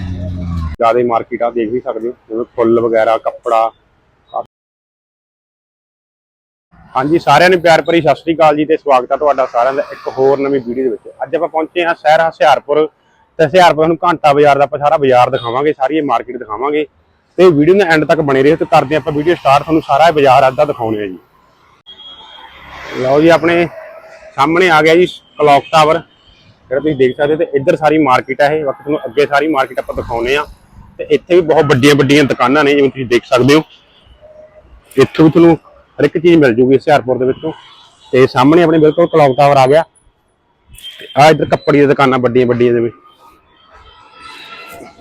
ਜ਼ਿਆਦਾ ਮਾਰਕੀਟ ਆ, ਦੇਖ ਵੀ ਸਕਦੇ ਹੋ। ਜਿਵੇਂ ਫੁੱਲ ਵਗੈਰਾ, ਕੱਪੜਾ ਹਾਂਜੀ, ਸਾਰਿਆਂ ਨੂੰ ਪਿਆਰ ਭਰੀ ਸਤਿ ਸ੍ਰੀ ਅਕਾਲ ਜੀ ਤੇ ਸਵਾਗਤ ਹੈ ਤੁਹਾਡਾ ਸਾਰਿਆਂ ਦਾ ਇੱਕ ਹੋਰ ਨਵੀਂ ਵੀਡੀਓ ਦੇ ਵਿੱਚ। ਅੱਜ ਆਪਾਂ ਪਹੁੰਚੇ ਹਾਂ ਸ਼ਹਿਰ ਹੁਸ਼ਿਆਰਪੁਰ। ਤੇ ਹੁਸ਼ਿਆਰਪੁਰ ਨੂੰ ਘੰਟਾ ਬਾਜ਼ਾਰ ਦਾ ਆਪਾਂ ਸਾਰਾ ਬਾਜ਼ਾਰ ਦਿਖਾਵਾਂਗੇ, ਸਾਰੀ ਇਹ ਮਾਰਕੀਟ ਦਿਖਾਵਾਂਗੇ। ਤੇ ਵੀਡੀਓ ਨੂੰ ਐਂਡ ਤੱਕ ਬਣੇ ਰਹੋ ਤੇ ਕਰਦੇ ਆਪਾਂ ਵੀਡੀਓ ਸਟਾਰਟ ਤੁਹਾਨੂੰ ਸਾਰਾ ਇਹ ਬਾਜ਼ਾਰ ਅੱਧਾ ਦਿਖਾਉਣੇ ਆ ਜੀ। ਲਓ ਜੀ, ਆਪਣੇ ਸਾਹਮਣੇ ਆ ਗਿਆ ਜੀ ਕਲੌਕ ਟਾਵਰ ਜਿਹੜਾ ਤੁਸੀਂ ਦੇਖ ਸਕਦੇ ਹੋ ਤੇ ਇੱਧਰ ਸਾਰੀ ਮਾਰਕੀਟ ਹੈ ਇਹ ਵਕਤ ਤੁਹਾਨੂੰ ਅੱਗੇ ਸਾਰੀ ਮਾਰਕੀਟ ਆਪਾਂ ਦਿਖਾਉਨੇ ਆ। ਤੇ ਇੱਥੇ ਵੀ ਬਹੁਤ ਵੱਡੀਆਂ ਵੱਡੀਆਂ ਦੁਕਾਨਾਂ ਨੇ, ਜਿਵੇਂ ਤੁਸੀਂ ਦੇਖ ਸਕਦੇ ਹੋ। ਇੱਥੇ ਵੀ ਤੁਹਾਨੂੰ ਹਰ ਇੱਕ ਚੀਜ਼ ਮਿਲ ਜੂਗੀ ਹੁਸ਼ਿਆਰਪੁਰ ਦੇ ਵਿੱਚੋਂ। ਤੇ ਸਾਹਮਣੇ ਆਪਣੇ ਬਿਲਕੁਲ ਕਲੌਕ ਟਾਵਰ ਆ ਗਿਆ। ਤੇ ਆ ਇੱਧਰ ਕੱਪੜੀ ਦੀਆਂ ਦੁਕਾਨਾਂ ਵੱਡੀਆਂ ਵੱਡੀਆਂ ਜਿਵੇਂ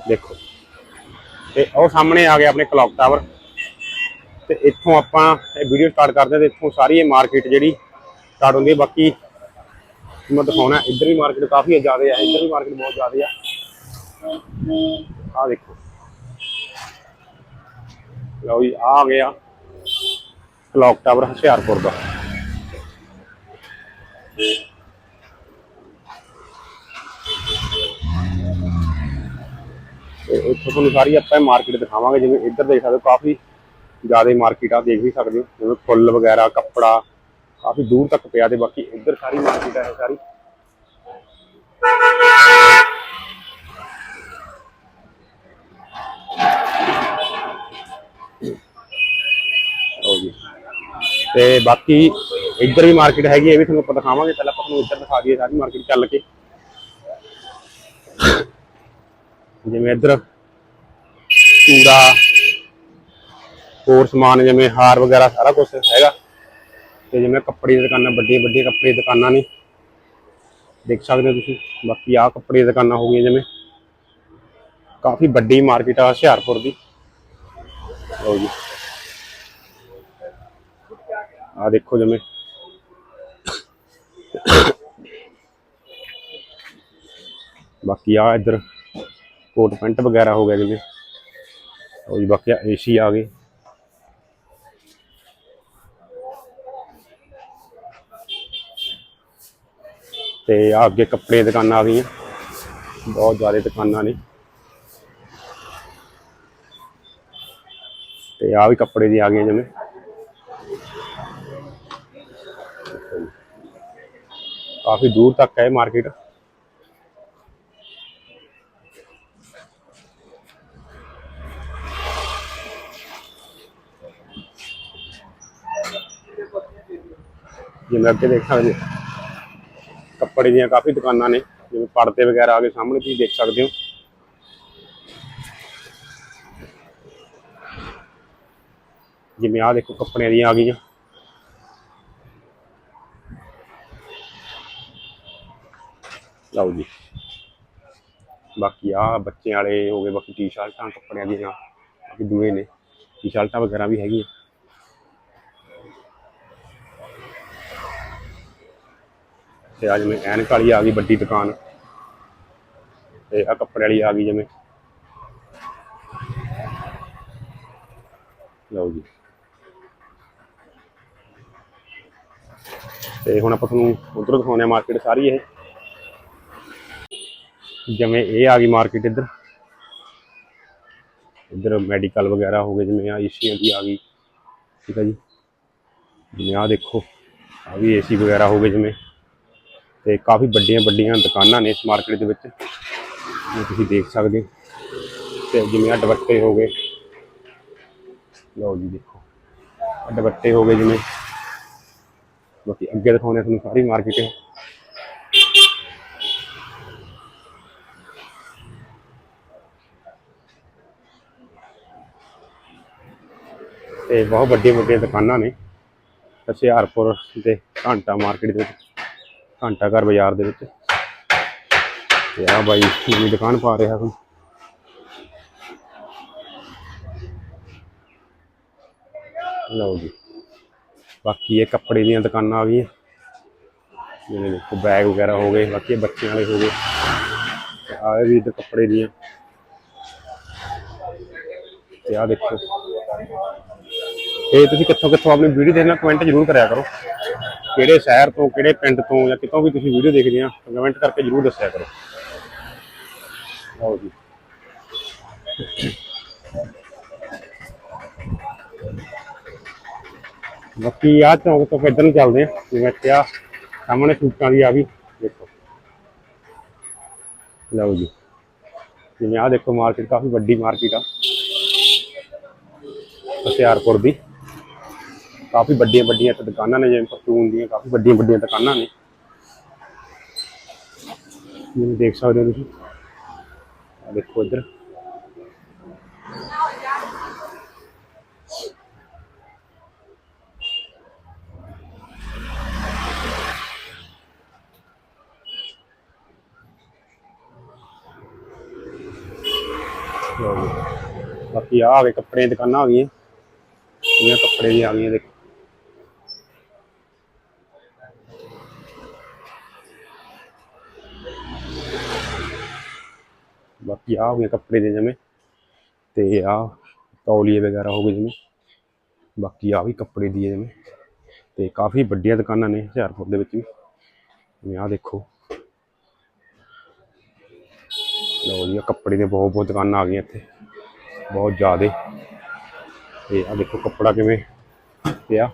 ਦੇਖੋ। ਤੇ ਉਹ ਸਾਹਮਣੇ ਆ ਗਿਆ ਆਪਣੇ ਕਲੌਕ ਟਾਵਰ ਤੇ ਇੱਥੋਂ ਆਪਾਂ ਇਹ ਵੀਡੀਓ ਸਟਾਰਟ ਕਰਦੇ ਹਾਂ ਤੇ ਇੱਥੋਂ ਸਾਰੀ ਇਹ ਮਾਰਕੀਟ ਜਿਹੜੀ ਸਟਾਰਟ ਹੁੰਦੀ ਹੈ। ਬਾਕੀ ਮੈਂ ਦਿਖਾਉਣਾ, ਇੱਧਰ ਵੀ ਮਾਰਕੀਟ ਕਾਫੀ ਜ਼ਿਆਦਾ ਹੈ ਇੱਧਰ ਵੀ ਮਾਰਕੀਟ ਬਹੁਤ ਜ਼ਿਆਦਾ ਆ। ਆ ਦੇਖੋ। ਲਓ ਜੀ ਆ ਗਿਆ ਕਲੌਕ ਟਾਵਰ ਹੁਸ਼ਿਆਰਪੁਰ ਦਾ। ਇੱਥੋਂ ਤੁਹਾਨੂੰ ਸਾਰੀ ਆਪਾਂ ਮਾਰਕੀਟ ਦਿਖਾਵਾਂਗੇ, ਜਿਵੇਂ ਇੱਧਰ ਦੇਖ ਸਕਦੇ ਹੋ, ਕਾਫੀ ਜ਼ਿਆਦਾ ਮਾਰਕੀਟ ਆ, ਦੇਖ ਵੀ ਸਕਦੇ ਹੋ, ਜਿਵੇਂ ਫੁੱਲ ਵਗੈਰਾ, ਕੱਪੜਾ ਕਾਫੀ ਦੂਰ ਤੱਕ ਪਿਆ ਤੇ ਬਾਕੀ ਇੱਧਰ ਸਾਰੀ ਮਾਰਕੀਟ ਹੈ ਸਾਰੀ। ਲਓ ਤੇ ਬਾਕੀ ਇੱਧਰ ਵੀ ਮਾਰਕੀਟ ਹੈਗੀ ਹੈ, ਇਹ ਵੀ ਤੁਹਾਨੂੰ ਆਪਾਂ ਦਿਖਾਵਾਂਗੇ। ਪਹਿਲਾਂ ਆਪਾਂ ਤੁਹਾਨੂੰ ਇੱਧਰ ਦਿਖਾ ਦਈਏ ਸਾਰੀ ਮਾਰਕੀਟ ਚੱਲ ਕੇ। ਜਿਵੇਂ ਇੱਧਰ ਚੂੜਾ ਹੋਰ ਸਮਾਨ ਜਿਵੇਂ ਹਾਰ ਵਗੈਰਾ ਸਾਰਾ ਕੁਝ ਹੈਗਾ। ਤੇ ਜਿਵੇਂ ਕੱਪੜੇ ਦੀਆਂ ਦੁਕਾਨਾਂ, ਵੱਡੀਆਂ ਵੱਡੀਆਂ ਕੱਪੜੇ ਦੀਆਂ ਦੁਕਾਨਾਂ ਨੇ। ਦੇਖ ਸਕਦੇ ਹੋ ਤੁਸੀਂ, ਬਾਕੀ ਆਹ ਕੱਪੜੇ ਦੀਆਂ ਦੁਕਾਨਾਂ ਹੋ ਗਈਆਂ ਜਿਵੇਂ। ਕਾਫੀ ਵੱਡੀ ਮਾਰਕੀਟ ਆ ਹੁਸ਼ਿਆਰਪੁਰ ਦੀ। ਲਓ ਜੀ। ਆ ਦੇਖੋ ਜਿਵੇਂ। ਬਾਕੀ ਆ ਇੱਧਰ ਕੋਟ ਪੈਂਟ ਵਗੈਰਾ ਹੋ ਗਿਆ ਜਿਵੇਂ। ਉਹ ਜੀ, ਬਾਕੀ ਏਸੀ ਆ ਗਏ ਤੇ ਆ ਅੱਗੇ ਕੱਪੜੇ ਦੁਕਾਨਾਂ ਆ। ਗਈਆਂ ਬਹੁਤ ਜ਼ਿਆਦਾ ਦੁਕਾਨਾਂ ਨੇ। ਤੇ ਆ ਵੀ ਕੱਪੜੇ ਦੀ ਆ ਗਈਆਂ ਜਿਵੇਂ। ਕਾਫੀ ਦੂਰ ਤੱਕ ਹੈ ਮਾਰਕੀਟ। ਜਿਵੇਂ ਅੱਗੇ ਦੇਖ ਸਕਦੇ ਕੱਪੜੇ ਦੀਆਂ ਕਾਫੀ ਦੁਕਾਨਾਂ ਨੇ, ਜਿਵੇਂ ਪਰਦੇ ਵਗੈਰਾ ਆ ਗਏ ਸਾਹਮਣੇ, ਤੁਸੀਂ ਦੇਖ ਸਕਦੇ ਹੋ। ਜਿਵੇਂ ਆਹ ਦੇਖੋ ਕੱਪੜਿਆਂ ਦੀਆਂ ਆ ਗਈਆਂ। ਲਓ ਜੀ। ਬਾਕੀ ਆ ਬੱਚਿਆਂ ਵਾਲੇ ਹੋ ਗਏ, ਬਾਕੀ ਟੀ-ਸ਼ਰਟਾਂ ਕੱਪੜਿਆਂ ਦੀਆਂ, ਬਾਕੀ ਦੂਏ ਨੇ। ਟੀ-ਸ਼ਰਟਾਂ ਵਗੈਰਾ ਵੀ ਹੈਗੀਆਂ। ਤੇ ਅੱਜ ਜਿਵੇਂ ਐਨਕ ਵਾਲੀ ਆ ਗਈ ਵੱਡੀ ਦੁਕਾਨ। ਤੇ ਆ ਕੱਪੜੇ ਵਾਲੀ ਆ ਗਈ ਜਿਵੇਂ। ਲਓ ਜੀ। ਤੇ ਹੁਣ ਆਪਾਂ ਤੁਹਾਨੂੰ ਉਧਰ ਦਿਖਾਉਂਦੇ ਆ ਮਾਰਕੀਟ ਸਾਰੀ ਇਹ। ਜਿਵੇਂ ਇਹ ਆ ਗਈ ਮਾਰਕੀਟ ਇੱਧਰ। ਇੱਧਰ ਮੈਡੀਕਲ ਵਗੈਰਾ ਹੋ ਗਏ, ਜਿਵੇਂ ਆ ਏਸੀਆਂ ਦੀ ਆ ਗਈ। ਠੀਕ ਹੈ ਜੀ। ਜਿਵੇਂ ਆ ਦੇਖੋ ਆ ਵੀ ਏਸੀ ਵਗੈਰਾ ਹੋ ਗਏ ਜਿਵੇਂ। ਤੇ ਕਾਫੀ ਵੱਡੀਆਂ ਵੱਡੀਆਂ ਦੁਕਾਨਾਂ ਨੇ ਇਸ ਮਾਰਕੀਟ ਦੇ ਵਿੱਚ। ਜਿਵੇਂ ਤੁਸੀਂ ਦੇਖ ਸਕਦੇ ਹੋ। ਤੇ ਜਿਵੇਂ ਆ ਦੁਪੱਟੇ ਹੋ ਗਏ। ਲਓ ਜੀ ਦੇਖੋ। ਦੁਪੱਟੇ ਹੋ ਗਏ ਜਿਵੇਂ। ਬਾਕੀ ਅੱਗੇ ਦਿਖਾਉਂਦੇ ਤੁਹਾਨੂੰ ਸਾਰੀ ਮਾਰਕੀਟ। ਤੇ ਬਹੁਤ ਵੱਡੀਆਂ ਵੱਡੀਆਂ ਦੁਕਾਨਾਂ ਨੇ। ਹੁਸ਼ਿਆਰਪੁਰ ਦੇ ਘੰਟਾ ਮਾਰਕੀਟ ਦੇ ਵਿੱਚ। ਘੰਟਾ ਘਰ ਬਾਜ਼ਾਰ ਦੇ ਵਿੱਚ। ਤੇ ਆ ਬਾਈ ਨਵੀਂ ਦੁਕਾਨ ਪਾ ਰਿਹਾ ਕੋਈ ਲਓ ਜੀ। ਬਾਕੀ ਇਹ ਕੱਪੜੇ ਦੀਆਂ ਦੁਕਾਨਾਂ ਆ ਗਈਆਂ। ਜਿਵੇਂ ਦੇਖੋ ਬੈਗ ਵਗੈਰਾ ਹੋ ਗਏ, ਬਾਕੀ ਬੱਚਿਆਂ ਵਾਲੇ ਹੋ ਗਏ। ਤੇ ਵੀ ਇੱਧਰ ਕੱਪੜੇ ਦੀਆਂ। ਤੇ ਆ ਦੇਖੋ। ਇਹ ਤੁਸੀਂ ਕਿੱਥੋਂ ਕਿੱਥੋਂ ਆਪਣੀ ਵੀਡੀਓ ਦੇਖਣਾ ਕਮੈਂਟ ਜ਼ਰੂਰ ਕਰਿਆ ਕਰੋ। ਕਿਹੜੇ ਸ਼ਹਿਰ ਤੋਂ, ਕਿਹੜੇ ਪਿੰਡ ਤੋਂ ਜਾਂ ਕਿਤੋਂ ਵੀ ਤੁਸੀਂ ਵੀਡੀਓ ਦੇਖਦੇ ਆ ਕਮੈਂਟ ਕਰਕੇ ਜ਼ਰੂਰ ਦੱਸਿਆ ਕਰੋ। ਲਓ ਜੀ। ਬਾਕੀ ਆ ਚੌਂਕ ਤੋਂ ਫਿਰ ਨੂੰ ਚੱਲਦੇ ਆ, ਜਿਵੇਂ ਇੱਥੇ ਆ ਸਾਹਮਣੇ ਸੂਟਾਂ ਦੀ ਆ ਗਈ ਦੇਖੋ। ਲਓ ਜੀ। ਜਿਵੇਂ ਆ ਦੇਖੋ ਮਾਰਕੀਟ, ਕਾਫੀ ਵੱਡੀ ਮਾਰਕੀਟ ਆ। ਹੁਸ਼ਿਆਰਪੁਰ ਦੀ। ਕਾਫੀ ਵੱਡੀਆਂ ਵੱਡੀਆਂ ਇੱਥੇ ਦੁਕਾਨਾਂ ਨੇ, ਜਿਵੇਂ ਪਰਚੂਨ ਦੀਆਂ, ਕਾਫੀ ਵੱਡੀਆਂ ਵੱਡੀਆਂ ਦੁਕਾਨਾਂ ਨੇ। ਜਿਵੇਂ ਦੇਖ ਸਕਦੇ ਹੋ ਤੁਸੀਂ। ਆ ਦੇਖੋ ਇੱਧਰ। ਬਾਕੀ ਆ ਆ ਗਏ ਕੱਪੜੇ ਦੀਆਂ ਦੁਕਾਨਾਂ ਆ ਗਈਆਂ। ਇਹ ਕੱਪੜੇ ਵੀ ਆ ਗਈਆਂ, ਦੇਖੋ। ਬਾਕੀ ਆ ਹੋ ਗਏ ਕੱਪੜੇ ਦੇ ਜਿਵੇਂ ਤੇ ਆ ਤੌਲੀਏ ਵਗੈਰਾ ਹੋ ਗਏ ਜਿਵੇਂ ਬਾਕੀ ਆ ਵੀ ਕੱਪੜੇ ਦੀ ਹੈ ਜਿਵੇਂ ਤੇ ਕਾਫੀ ਵੱਡੀਆਂ ਦੁਕਾਨਾਂ ਨੇ ਹੁਸ਼ਿਆਰਪੁਰ ਦੇ ਵਿੱਚ ਵੀ। ਜਿਵੇਂ ਆ ਦੇਖੋ। ਲਓ ਜੀ, ਆਹ ਕੱਪੜੇ ਦੇ ਬਹੁਤ ਬਹੁਤ ਦੁਕਾਨਾਂ ਆ ਗਈਆਂ ਇੱਥੇ। ਬਹੁਤ ਜ਼ਿਆਦੇ। ਤੇ ਆ ਦੇਖੋ ਕੱਪੜਾ ਕਿਵੇਂ ਪਿਆ।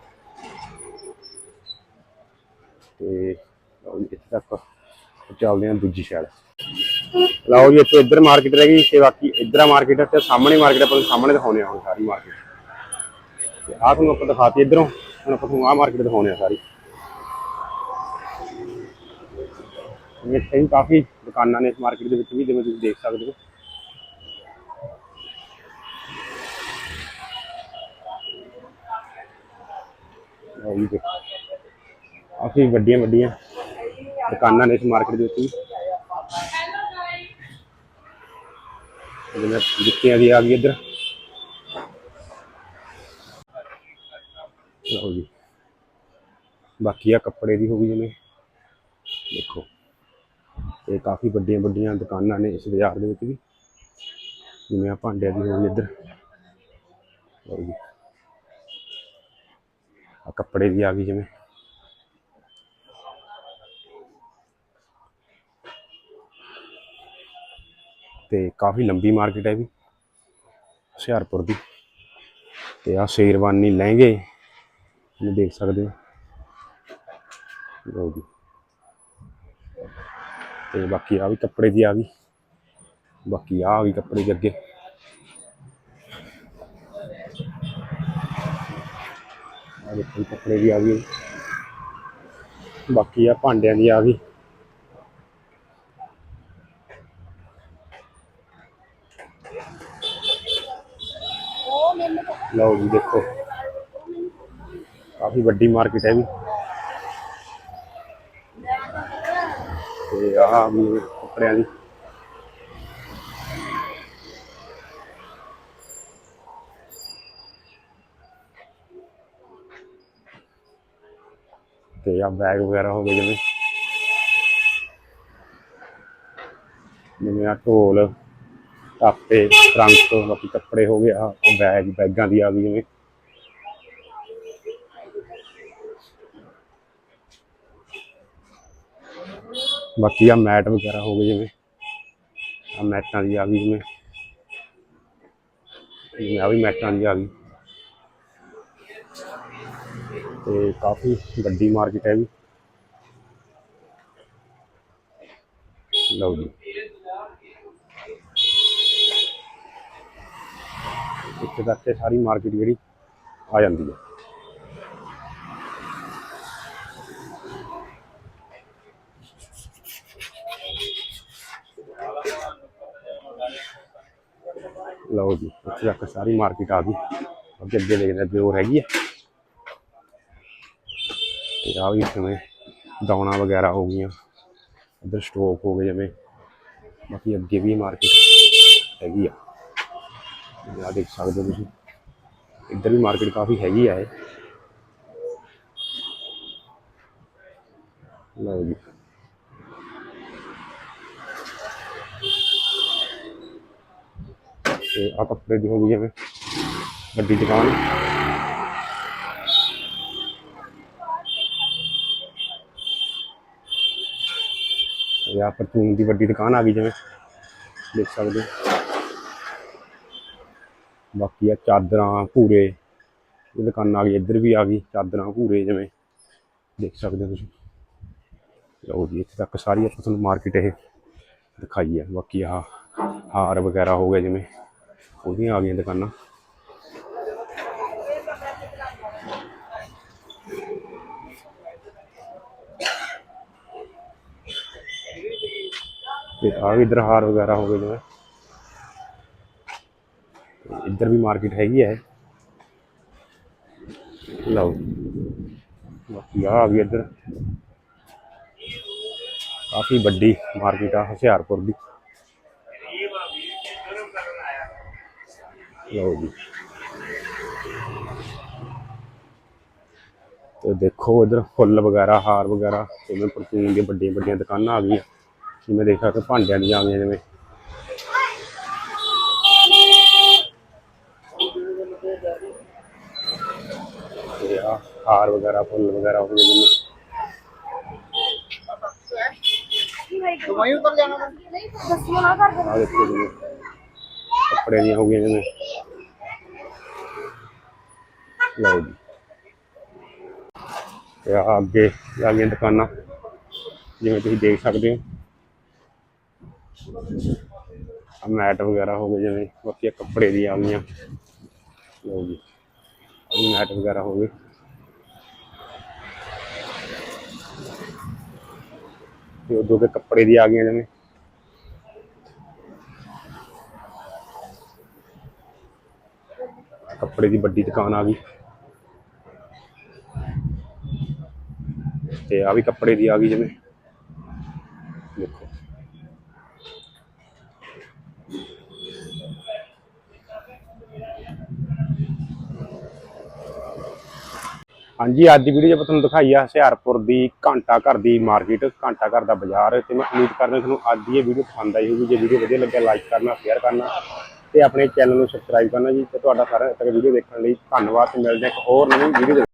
ਤੇ ਲਓ ਜੀ, ਇੱਥੇ ਤੱਕ ਚੱਲਦੇ ਹਾਂ ਦੂਜੀ ਸਾਈਡ ਲਓ ਜੀ, ਇੱਥੇ ਇੱਧਰ ਮਾਰਕੀਟ ਰਹਿ ਗਈ ਤੇ ਬਾਕੀ ਇੱਧਰ ਮਾਰਕੀਟ ਹੈ ਤੇ ਸਾਹਮਣੇ ਮਾਰਕੀਟ ਆਪਾਂ ਨੂੰ ਸਾਹਮਣੇ ਦਿਖਾਉਣੇ ਆ ਹੁਣ ਸਾਰੀ ਮਾਰਕੀਟ ਤੇ ਆਹ ਤੁਹਾਨੂੰ ਆਪਾਂ ਦਿਖਾਤੀ ਇੱਧਰੋਂ, ਹੁਣ ਆਪਾਂ ਤੁਹਾਨੂੰ ਆਹ ਮਾਰਕੀਟ ਦਿਖਾਉਣੇ ਆ ਸਾਰੀ। ਇੱਥੇ ਵੀ ਕਾਫੀ ਦੁਕਾਨਾਂ ਨੇ ਇਸ ਮਾਰਕੀਟ ਦੇ ਵਿੱਚ ਵੀ, ਜਿਵੇਂ ਤੁਸੀਂ ਦੇਖ ਸਕਦੇ ਹੋ। ਲਓ ਜੀ ਦੇਖੋ। ਕਾਫੀ ਵੱਡੀਆਂ ਵੱਡੀਆਂ ਦੁਕਾਨਾਂ ਨੇ ਇਸ ਮਾਰਕੀਟ ਦੇ ਵਿੱਚ ਵੀ। ਜਿਵੇਂ ਜੁੱਤੀਆਂ ਦੀ ਆ ਗਈ ਇੱਧਰ। ਲਓ ਜੀ। ਬਾਕੀ ਆ ਕੱਪੜੇ ਦੀ ਹੋ ਗਈ ਜਿਵੇਂ। ਦੇਖੋ। ਇਹ ਕਾਫੀ ਵੱਡੀਆਂ ਵੱਡੀਆਂ ਦੁਕਾਨਾਂ ਨੇ ਇਸ ਬਾਜ਼ਾਰ ਦੇ ਵਿੱਚ ਵੀ। ਜਿਵੇਂ ਆ ਭਾਂਡਿਆਂ ਦੀ ਹੋ ਗਈ ਇੱਧਰ। ਲਓ ਜੀ। ਆ ਕੱਪੜੇ ਦੀ ਆ ਗਈ ਜਿਵੇਂ। ਤੇ ਕਾਫੀ ਲੰਬੀ ਮਾਰਕੀਟ ਹੈ ਵੀ, ਹੁਸ਼ਿਆਰਪੁਰ ਦੀ। ਤੇ ਆ ਸ਼ੇਰਵਾਨੀ ਲਹਿੰਗੇ ਇਹ ਦੇਖ ਸਕਦੇ ਹੋ। ਲਓ ਜੀ। ਤੇ ਬਾਕੀ ਆ ਵੀ ਕੱਪੜੇ ਦੀ ਆ ਗਈ ਬਾਕੀ ਆ ਵੀ ਕੱਪੜੇ ਦੇ ਅੱਗੇ। ਆ ਦੇਖੋ ਕੱਪੜੇ ਦੀ ਆ ਗਈ ਬਾਕੀ ਆ ਭਾਂਡਿਆਂ ਦੀ ਆ ਗਈ ਲਓ ਜੀ ਦੇਖੋ। ਕਾਫੀ ਵੱਡੀ ਮਾਰਕੀਟ ਹੈ ਵੀ। ਤੇ ਆਹ ਵੀ ਕੱਪੜਿਆਂ ਦੀ। ਤੇ ਆ ਬੈਗ ਵਗੈਰਾ ਹੋ ਗਏ ਜਿਵੇਂ। ਜਿਵੇਂ ਆ ਢੋਲ। ਟਾਪੇ ਟਰੰਕ ਬਾਕੀ ਕੱਪੜੇ ਹੋ ਗਏ ਬੈਗ ਬੈਗਾਂ ਦੀ ਆ ਗਈ ਜਿਵੇਂ ਬਾਕੀ ਆ ਮੈਟ ਵਗੈਰਾ ਹੋ ਗਏ ਜਿਵੇਂ ਆ ਮੈਟਾਂ ਦੀ ਆ ਗਈ ਜਿਵੇਂ। ਜਿਵੇਂ ਆ ਵੀ ਮੈਟਾਂ ਦੀ ਆ ਗਈ। ਤੇ ਕਾਫੀ ਵੱਡੀ ਮਾਰਕੀਟ ਹੈ ਵੀ। ਲਓ ਜੀ। ਇੱਥੇ ਤੱਕ ਇਹ ਸਾਰੀ ਮਾਰਕੀਟ ਜਿਹੜੀ ਆ ਜਾਂਦੀ ਹੈ। ਲਓ ਜੀ, ਇੱਥੇ ਤੱਕ ਸਾਰੀ ਮਾਰਕੀਟ ਆ ਗਈ। ਅੱਗੇ ਅੱਗੇ ਦੇਖਦੇ ਅੱਗੇ ਹੋਰ ਹੈਗੀ ਹੈ। ਤੇ ਆ ਵੀ ਜਿਵੇਂ ਦਾਣਾ ਵਗੈਰਾ ਹੋ ਗਈਆਂ, ਇੱਧਰ ਸਟੋਕ ਹੋ ਗਏ ਜਿਵੇਂ, ਬਾਕੀ ਅੱਗੇ ਵੀ ਮਾਰਕੀਟ ਹੈਗੀ ਆ। ਆ ਦੇਖ ਸਕਦੇ ਹੋ ਤੁਸੀਂ। ਇੱਧਰ ਵੀ ਮਾਰਕੀਟ ਕਾਫੀ ਹੈਗੀ ਆ ਇਹ। ਲਓ ਜੀ। ਤੇ ਆ ਕੱਪੜੇ ਦੀ ਹੋ ਗਈ ਜਿਵੇਂ ਵੱਡੀ ਦੁਕਾਨ। ਇਹ ਆ ਪਰਚੂਨ ਦੀ ਵੱਡੀ ਦੁਕਾਨ ਆ ਗਈ ਜਿਵੇਂ। ਦੇਖ ਸਕਦੇ ਹੋ। ਬਾਕੀ ਆ ਚਾਦਰਾਂ ਭੂਰੇ ਇਹ ਦੁਕਾਨਾਂ ਆ ਗਈ ਇੱਧਰ ਵੀ ਆ ਗਈ, ਚਾਦਰਾਂ ਭੂਰੇ ਜਿਵੇਂ ਦੇਖ ਸਕਦੇ ਹੋ ਤੁਸੀਂ। ਲਓ ਜੀ, ਇੱਥੇ ਤੱਕ ਸਾਰੀ ਆਪਾਂ ਤੁਹਾਨੂੰ ਮਾਰਕੀਟ ਇਹ ਦਿਖਾਈ ਹੈ ਬਾਕੀ ਆ ਹਾਰ ਵਗੈਰਾ ਹੋ ਗਏ ਜਿਵੇਂ, ਉਹਦੀਆਂ ਆ ਗਈਆਂ ਦੁਕਾਨਾਂ। ਤੇ ਆ ਵੀ ਹਾਰ ਵਗੈਰਾ ਹੋ ਗਏ ਜਿਵੇਂ। ਇੱਧਰ ਵੀ ਮਾਰਕੀਟ ਹੈਗੀ ਹੈ। ਲਓ। ਬਾਕੀ ਆ ਵੀ ਇੱਧਰ। ਕਾਫੀ ਵੱਡੀ ਮਾਰਕੀਟ ਆ, ਹੁਸ਼ਿਆਰਪੁਰ ਦੀ। ਲਓ ਜੀ। ਤੇ ਦੇਖੋ ਇਧਰ ਫੁੱਲ ਵਗੈਰਾ, ਹਾਰ ਵਗੈਰਾ, ਜਿਵੇਂ ਪਰਚੂਨ ਦੀਆਂ ਵੱਡੀਆਂ ਵੱਡੀਆਂ ਦੁਕਾਨਾਂ ਆ ਗਈਆਂ। ਜਿਵੇਂ ਦੇਖ ਸਕਦੇ ਹੋ ਭਾਂਡਿਆਂ ਦੀਆਂ ਆ ਗਈਆਂ, ਜਿਵੇਂ ਤੇ ਆ ਹਾਰ ਵਗੈਰਾ ਫੁੱਲ ਵਗੈਰਾ ਹੋ ਗਏ ਜਿਵੇਂ ਆ ਦੇਖੋ ਜਿਵੇਂ ਕੱਪੜੇ ਦੀਆਂ ਹੋ ਗਈਆਂ ਜਿਵੇਂ ਲਓ ਜੀ। ਤੇ ਆ ਅੱਗੇ ਆ ਗਈਆਂ ਦੁਕਾਨਾਂ ਜਿਵੇਂ ਤੁਸੀਂ ਦੇਖ ਸਕਦੇ ਹੋ। ਆ ਮੈਟ ਵਗੈਰਾ ਹੋ ਗਏ ਜਿਵੇਂ ਬਾਕੀ ਕੱਪੜੇ ਦੀਆਂ ਆ ਗਈਆਂ। ਲਓ ਜੀ। ਆ ਮੈਟ ਵਗੈਰਾ ਹੋ ਗਏ। ਤੇ ਉਦੋਂ ਦੇ ਕੱਪੜੇ ਦੀ ਆ ਗਈਆਂ ਜਿਵੇਂ ਕੱਪੜੇ ਦੀ ਵੱਡੀ ਦੁਕਾਨ ਆ ਗਈ। ਤੇ ਆ ਵੀ ਕੱਪੜੇ ਦੀ ਆ ਗਈ ਜਿਵੇਂ। ਹਾਂਜੀ, ਅੱਜ ਦੀ ਵੀਡੀਓ 'ਚ ਆਪਾਂ ਤੁਹਾਨੂੰ ਦਿਖਾਈ ਆ ਹੁਸ਼ਿਆਰਪੁਰ ਦੀ ਘੰਟਾ ਘਰ ਦੀ ਮਾਰਕੀਟ ਘੰਟਾ ਘਰ ਦਾ ਬਾਜ਼ਾਰ ਤੇ ਮੈਂ ਉਮੀਦ ਕਰਦਾ ਤੁਹਾਨੂੰ ਅੱਜ ਦੀ ਇਹ ਵੀਡੀਓ ਪਸੰਦ ਆਈ ਹੋਊਗੀ। ਜੇ ਵੀਡੀਓ ਵਧੀਆ ਲੱਗਿਆ ਲਾਈਕ ਕਰਨਾ ਸ਼ੇਅਰ ਕਰਨਾ ਤੇ ਆਪਣੇ ਚੈਨਲ ਨੂੰ ਸਬਸਕ੍ਰਾਈਬ ਕਰਨਾ ਜੀ ਤੇ ਤੁਹਾਡਾ ਸਾਰਿਆਂ ਤੱਕ ਵੀਡੀਓ ਦੇਖਣ ਲਈ ਧੰਨਵਾਦ ਤੇ ਮਿਲਦੇ ਹਾਂ ਇੱਕ ਹੋਰ ਨਵੀਂ ਵੀਡੀਓ